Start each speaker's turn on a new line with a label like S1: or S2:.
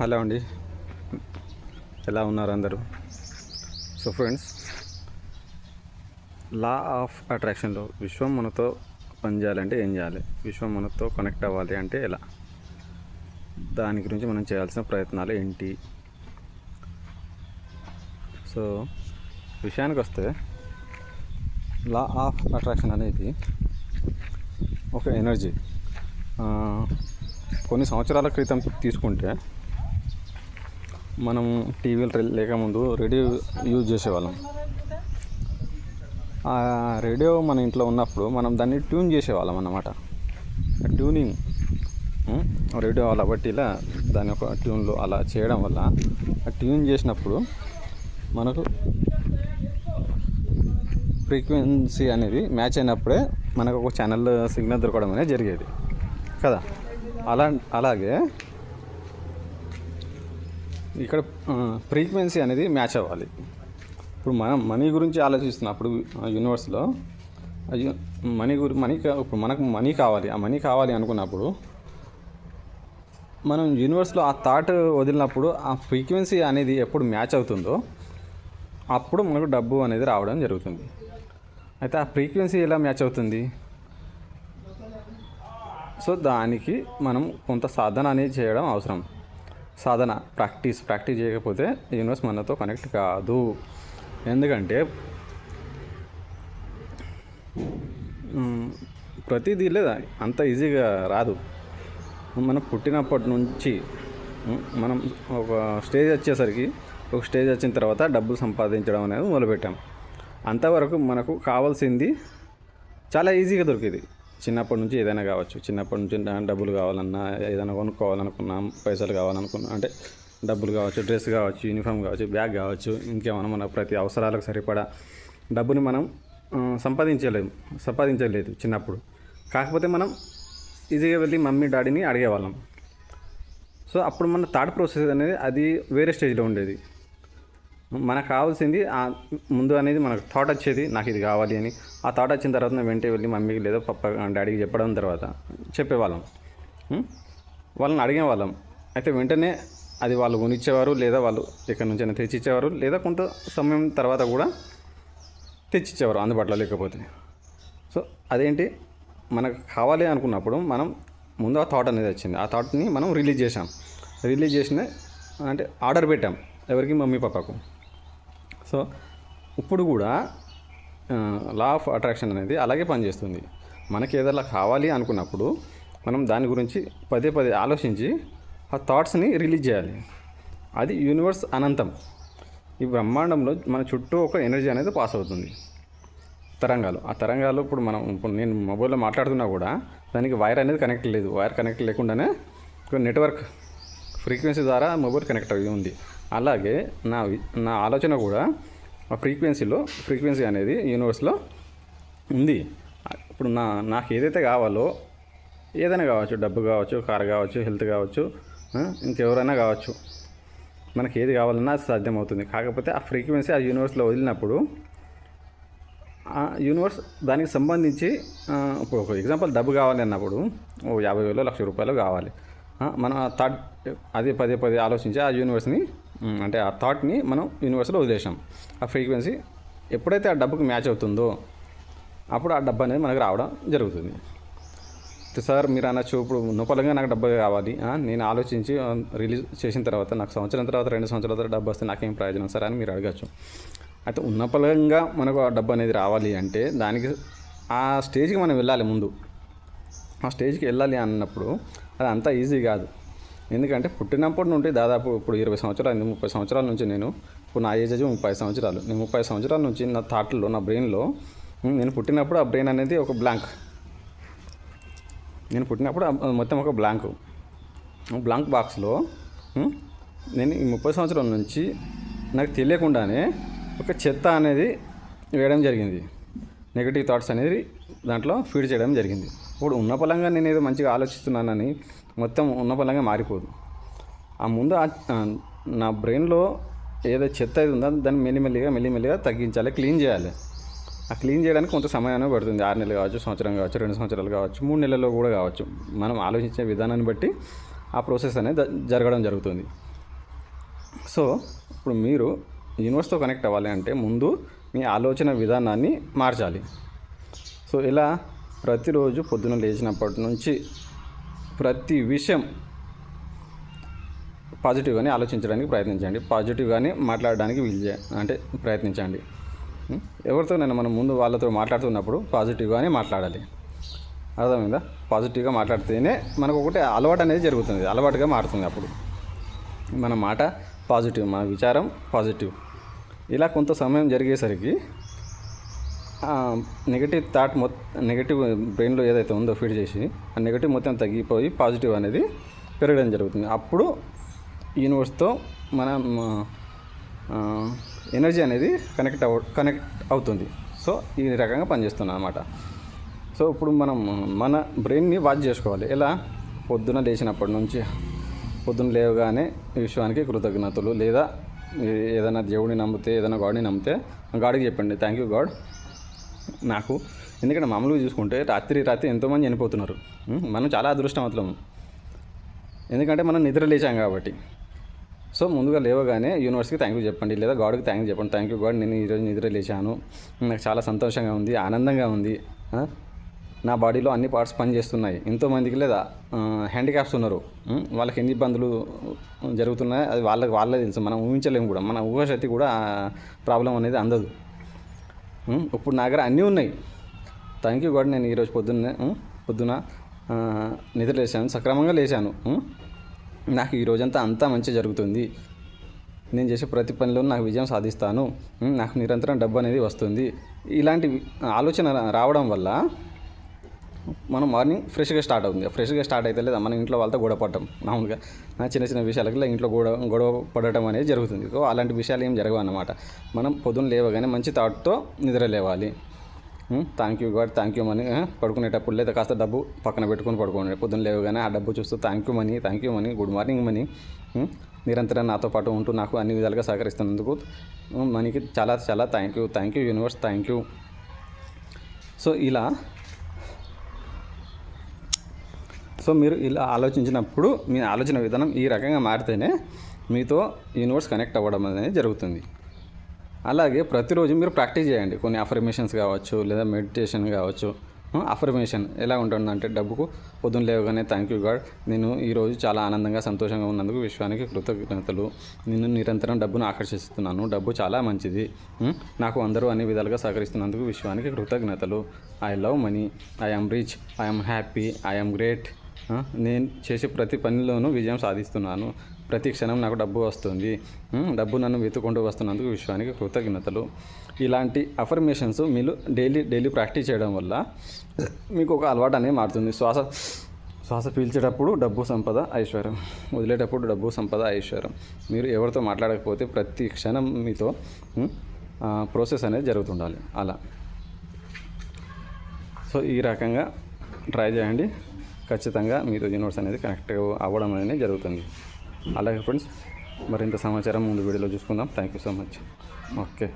S1: Hello అండి. ఎలా ఉన్నారు అందరూ? సో ఫ్రెండ్స్ లా ఆఫ్ అట్రాక్షన్లో విశ్వం మనతో పనిచేయాలంటే ఏం చేయాలి? విశ్వం మనతో కనెక్ట్ అవ్వాలి అంటే ఎలా? దాని గురించి మనం చేయాల్సిన ప్రయత్నాలు ఏంటి? సో విషయానికి వస్తే లా ఆఫ్ అట్రాక్షన్ అనేది ఒక ఎనర్జీ. కొన్ని సంవత్సరాల క్రితం తీసుకుంటే మనం టీవీలు లేకముందు రేడియో యూజ్ చేసేవాళ్ళం. ఆ రేడియో మన ఇంట్లో ఉన్నప్పుడు మనం దాన్ని ట్యూన్ చేసేవాళ్ళం అన్నమాట. ట్యూనింగ్ రేడియో అలా బట్టి ఇలా దాని ఒక ట్యూన్లో అలా చేయడం వల్ల ఆ ట్యూన్ చేసినప్పుడు మనకు ఫ్రీక్వెన్సీ అనేది మ్యాచ్ అయినప్పుడే మనకు ఒక ఛానల్ సిగ్నల్ దొరకడం అనేది జరిగేది. కదా? అలా అలాగే ఇక్కడ ఫ్రీక్వెన్సీ అనేది మ్యాచ్ అవ్వాలి. ఇప్పుడు మనం మనీ గురించి ఆలోచిస్తున్నప్పుడు యూనివర్స్లో మనీ గురి మనీ ఇప్పుడు మనకు మనీ కావాలి. ఆ మనీ కావాలి అనుకున్నప్పుడు మనం యూనివర్స్లో ఆ థాట్ వదిలినప్పుడు ఆ ఫ్రీక్వెన్సీ అనేది ఎప్పుడు మ్యాచ్ అవుతుందో అప్పుడు మనకు డబ్బు అనేది రావడం జరుగుతుంది. అయితే ఆ ఫ్రీక్వెన్సీ ఎలా మ్యాచ్ అవుతుంది? సో దానికి మనం కొంత సాధన అనేది చేయడం అవసరం. సాధన ప్రాక్టీస్ ప్రాక్టీస్ చేయకపోతే యూనివర్స్ మనతో కనెక్ట్ కాదు. ఎందుకంటే ప్రతిదీ లేదా అంత ఈజీగా రాదు. మనం పుట్టినప్పటి నుంచి మనం ఒక స్టేజ్ వచ్చేసరికి ఒక స్టేజ్ వచ్చిన తర్వాత డబ్బులు సంపాదించడం అనేది మొదలుపెట్టాం. అంతవరకు మనకు కావాల్సింది చాలా ఈజీగా దొరికేది. చిన్నప్పటి నుంచి ఏదైనా కావచ్చు. చిన్నప్పటి నుంచి డబ్బులు కావాలన్నా ఏదైనా కొనుక్కోవాలనుకున్నాం పైసలు కావాలనుకున్నా అంటే డబ్బులు కావచ్చు డ్రెస్ కావచ్చు యూనిఫామ్ కావచ్చు బ్యాగ్ కావచ్చు ఇంకేమైనా మన ప్రతి అవసరాలకు సరిపడా డబ్బుని మనం సంపాదించలేము సంపాదించలేదు చిన్నప్పుడు. కాకపోతే మనం ఈజీగా వెళ్ళి మమ్మీ డాడీని అడిగేవాళ్ళం. సో అప్పుడు మన థాట్ ప్రాసెస్ అనేది అది వేరే స్టేజ్లో ఉండేది. మనకు కావాల్సింది ముందు అనేది మనకు థాట్ వచ్చేది నాకు ఇది కావాలి అని. ఆ థాట్ వచ్చిన తర్వాత నేను వెంటనే వెళ్ళి మమ్మీకి లేదా పప్ప డాడీకి చెప్పడం తర్వాత చెప్పేవాళ్ళం. వాళ్ళని అడిగేవాళ్ళం. అయితే వెంటనే అది వాళ్ళు కొనిచ్చేవారు లేదా వాళ్ళు ఎక్కడి నుంచైనా తెచ్చిచ్చేవారు లేదా కొంత సమయం తర్వాత కూడా తెచ్చిచ్చేవారు అందుబాటులో లేకపోతే. సో అదేంటి? మనకు కావాలి అనుకున్నప్పుడు మనం ముందు ఆ థాట్ అనేది వచ్చింది. ఆ థాట్ని మనం రిలీజ్ చేసాం రిలీజ్ చేసిన అంటే ఆర్డర్ పెట్టాం ఎవరికి? మమ్మీ పాపకు సో ఇప్పుడు కూడా లా ఆఫ్ అట్రాక్షన్ అనేది అలాగే పనిచేస్తుంది. మనకి ఏదైనా కావాలి అనుకున్నప్పుడు మనం దాని గురించి పదే పదే ఆలోచించి ఆ థాట్స్ని రిలీజ్ చేయాలి. అది యూనివర్స్ అనంతం. ఈ బ్రహ్మాండంలో మన చుట్టూ ఒక ఎనర్జీ అనేది పాస్ అవుతుంది. తరంగాలు. ఆ తరంగాలు ఇప్పుడు మనం ఇప్పుడు నేను మొబైల్లో మాట్లాడుతున్నా కూడా దానికి వైర్ అనేది కనెక్ట్ లేదు. వైర్ కనెక్ట్ లేకుండానే నెట్వర్క్ ఫ్రీక్వెన్సీ ద్వారా మొబైల్ కనెక్ట్ అయ్యి ఉంది. అలాగే నా నా ఆలోచన కూడా ఆ ఫ్రీక్వెన్సీలో ఫ్రీక్వెన్సీ అనేది యూనివర్స్లో ఉంది. ఇప్పుడు నా నాకు ఏదైతే కావాలో ఏదైనా కావచ్చు డబ్బు కావచ్చు కార్ కావచ్చు హెల్త్ కావచ్చు ఇంకెవరైనా కావచ్చు మనకి ఏది కావాలన్నా అది సాధ్యమవుతుంది. కాకపోతే ఆ ఫ్రీక్వెన్సీ ఆ యూనివర్స్లో వదిలినప్పుడు ఆ యూనివర్స్ దానికి సంబంధించి ఇప్పుడు ఒక ఎగ్జాంపుల్ డబ్బు కావాలి అన్నప్పుడు ఓ యాభై వేలు లక్ష రూపాయలు కావాలి. మనం థర్డ్ అదే పదే పదే ఆలోచించి ఆ యూనివర్స్ని అంటే ఆ థాట్ని మనం యూనివర్స్లో వదిలేసాం. ఆ ఫ్రీక్వెన్సీ ఎప్పుడైతే ఆ డబ్బుకు మ్యాచ్ అవుతుందో అప్పుడు ఆ డబ్బు అనేది మనకు రావడం జరుగుతుంది. సార్ మీరు అనొచ్చు ఇప్పుడు నొప్పలంగా నాకు డబ్బు కావాలి నేను ఆలోచించి రిలీజ్ చేసిన తర్వాత నాకు సంవత్సరం తర్వాత రెండు సంవత్సరాల తర్వాత డబ్బు వస్తే నాకేం ప్రయోజనం సార్ అని మీరు అడగచ్చు. అయితే ఉన్నపలంగా మనకు ఆ డబ్బు అనేది రావాలి అంటే దానికి ఆ స్టేజ్కి మనం వెళ్ళాలి ముందు. ఆ స్టేజ్కి వెళ్ళాలి అన్నప్పుడు అది అంత ఈజీ కాదు. ఎందుకంటే పుట్టినప్పటి నుండి దాదాపు ఇప్పుడు ఇరవై సంవత్సరాలు అయింది ముప్పై సంవత్సరాల నుంచి నేను ఇప్పుడు నా ఏజ్ ముప్పై సంవత్సరాలు. నేను ముప్పై సంవత్సరాల నుంచి నా థాట్లో నా బ్రెయిన్లో నేను పుట్టినప్పుడు ఆ బ్రెయిన్ అనేది ఒక బ్లాంక్ నేను పుట్టినప్పుడు మొత్తం ఒక బ్లాంక్ బ్లాంక్ బాక్స్లో నేను ఈ ముప్పై సంవత్సరాల నుంచి నాకు తెలియకుండానే ఒక చెత్త అనేది వేయడం జరిగింది. నెగిటివ్ థాట్స్ అనేది దాంట్లో ఫీడ్ చేయడం జరిగింది. ఇప్పుడు ఉన్న పలంగా నేను ఏదో మంచిగా ఆలోచిస్తున్నానని మొత్తం ఉన్న పలంగా మారిపోదు. ఆ ముందు నా బ్రెయిన్లో ఏదో చెత్త అయితే ఉందో దాన్ని మెల్లిమెల్లిగా మెల్లిమెల్లిగా తగ్గించాలి క్లీన్ చేయాలి. ఆ క్లీన్ చేయడానికి కొంత సమయం పడుతుంది. ఆరు నెలలు కావచ్చు సంవత్సరం కావచ్చు రెండు సంవత్సరాలు కావచ్చు మూడు నెలల్లో కూడా కావచ్చు. మనం ఆలోచించే విధానాన్ని బట్టి ఆ ప్రాసెస్ అనేది జరగడం జరుగుతుంది. సో ఇప్పుడు మీరు యూనివర్స్తో కనెక్ట్ అవ్వాలి అంటే ముందు మీ ఆలోచన విధానాన్ని మార్చాలి. సో ఇలా ప్రతిరోజు పొద్దున లేచినప్పటి నుంచి ప్రతి విషయం పాజిటివ్గానే ఆలోచించడానికి ప్రయత్నించండి. పాజిటివ్గానే మాట్లాడడానికి వీలు అంటే ప్రయత్నించండి. ఎవరితో ఎవరితోనైనా మనం ముందు వాళ్ళతో మాట్లాడుతున్నప్పుడు పాజిటివ్గానే మాట్లాడాలి. అర్థమైందా? పాజిటివ్గా మాట్లాడితేనే మనకు ఒకటి అలవాటు అనేది జరుగుతుంది. అలవాటుగా మారుతుంది అప్పుడు. మన మాట పాజిటివ్ మన విచారం పాజిటివ్ ఇలా కొంత సమయం జరిగేసరికి నెగటివ్ థాట్ మొత్తం నెగటివ్ బ్రెయిన్లో ఏదైతే ఉందో ఫీడ్ చేసి ఆ నెగిటివ్ మొత్తం తగ్గిపోయి పాజిటివ్ అనేది పెరగడం జరుగుతుంది. అప్పుడు యూనివర్స్తో మన ఎనర్జీ అనేది కనెక్ట్ అవ కనెక్ట్ అవుతుంది. సో ఈ రకంగా పనిచేస్తుంది అన్నమాట. సో ఇప్పుడు మనం మన బ్రెయిన్ని వాచ్ చేసుకోవాలి. ఎలా? పొద్దున లేచినప్పటి నుంచి పొద్దున లేవగానే విశ్వానికి కృతజ్ఞతలు. లేదా ఏదైనా దేవుడిని నమ్మితే ఏదైనా గాడ్ని నమ్మితే గాడ్కి చెప్పండి థ్యాంక్ యూ గాడ్ నాకు. ఎందుకంటే మామూలుగా చూసుకుంటే రాత్రి రాత్రి ఎంతోమంది చనిపోతున్నారు. మనం చాలా అదృష్టవంతులం. ఎందుకంటే మనం నిద్ర లేచాం కాబట్టి. సో ముందుగా లేవగానే యూనివర్స్కి థ్యాంక్ యూ చెప్పండి లేదా గాడ్కి థ్యాంక్ యూ చెప్పండి. థ్యాంక్ యూ గాడ్ నేను ఈరోజు నిద్ర లేచాను. నాకు చాలా సంతోషంగా ఉంది ఆనందంగా ఉంది. నా బాడీలో అన్ని పార్ట్స్ పనిచేస్తున్నాయి. ఎంతోమందికి లేదా హ్యాండిక్యాప్స్ ఉన్నారు. వాళ్ళకి ఎన్ని ఇబ్బందులు జరుగుతున్నాయి అది వాళ్ళకి వాళ్ళే తెలుసు. మనం ఊహించలేము కూడా. మన ఊహశక్తి కూడా ప్రాబ్లం అనేది అందదు. ఇప్పుడు నా దగ్గర అన్నీ ఉన్నాయి. థ్యాంక్ యూ గాడ్ నేను ఈరోజు పొద్దున్నే పొద్దున నిద్ర లేచాను సక్రమంగా లేచాను. నాకు ఈ రోజంతా అంతా మంచి జరుగుతుంది. నేను చేసే ప్రతి పనిలో నాకు విజయం సాధిస్తాను. నాకు నిరంతరం డబ్బు అనేది వస్తుంది. ఇలాంటి ఆలోచన రావడం వల్ల మనం మార్నింగ్ ఫ్రెష్గా స్టార్ట్ అవుతుంది. ఫ్రెష్గా స్టార్ట్ అయితే లేదా మన ఇంట్లో వాళ్ళతో గొడవ పడటం. మామూలుగా చిన్న చిన్న విషయాలకి ఇంట్లో గొడవ గొడవ పడటం అనేది జరుగుతుంది. సో అలాంటి విషయాలు ఏం జరగవు అన్నమాట. మనం పొద్దున్న లేవగానే మంచి థాట్తో నిద్ర లేవాలి. Thank you God thank you money పడుకునేటప్పుడు లేదా కాస్త డబ్బు పక్కన పెట్టుకొని పడుకోండి. పొద్దున్న లేవగానే ఆ డబ్బు చూస్తూ thank you money thank you money good morning money నిరంతరం నాతో పాటు ఉంటూ నాకు అన్ని విధాలుగా సహకరిస్తున్నందుకు మనీకి చాలా చాలా thank you thank you universe thank you so ఇలా సో మీరు ఇలా ఆలోచించినప్పుడు మీ ఆలోచన విధానం ఈ రకంగా మారితేనే మీతో యూనివర్స్ కనెక్ట్ అవ్వడం అనేది జరుగుతుంది. అలాగే ప్రతిరోజు మీరు ప్రాక్టీస్ చేయండి. కొన్ని అఫర్మేషన్స్ కావచ్చు లేదా మెడిటేషన్ కావచ్చు. అఫర్మేషన్ ఎలా ఉంటుందంటే డబ్బుకు పొద్దున్న లేవగానే థ్యాంక్ యూ గాడ్ నేను ఈరోజు చాలా ఆనందంగా సంతోషంగా ఉన్నందుకు విశ్వానికి కృతజ్ఞతలు. నేను నిరంతరం డబ్బును ఆకర్షిస్తున్నాను. డబ్బు చాలా మంచిది. నాకు అందరూ అన్ని విధాలుగా సహకరిస్తున్నందుకు విశ్వానికి కృతజ్ఞతలు. I love money I'm rich I'm happy I'm great నేను చేసే ప్రతి పనిలోనూ విజయం సాధిస్తున్నాను. ప్రతి క్షణం నాకు డబ్బు వస్తుంది. డబ్బు నన్ను వెతుకుంటూ వస్తున్నందుకు విశ్వానికి కృతజ్ఞతలు. ఇలాంటి అఫర్మేషన్స్ మీరు డైలీ డైలీ ప్రాక్టీస్ చేయడం వల్ల మీకు ఒక అలవాటు అనేది మారుతుంది. శ్వాస శ్వాస పీల్చేటప్పుడు డబ్బు సంపద ఐశ్వర్యం. వదిలేటప్పుడు డబ్బు సంపద ఐశ్వర్యం. మీరు ఎవరితో మాట్లాడకపోతే ప్రతి క్షణం మీతో ప్రాసెస్ అనేది జరుగుతుండాలి. అలా. సో ఈ రకంగా ట్రై చేయండి. ఖచ్చితంగా మీతో యూనివర్స్ అనేది కనెక్ట్ అవ్వడం అనేది జరుగుతుంది. అలాగే ఫ్రెండ్స్ మరింత సమాచారం ముందు వీడియోలో చూసుకుందాం. Thank you so much okay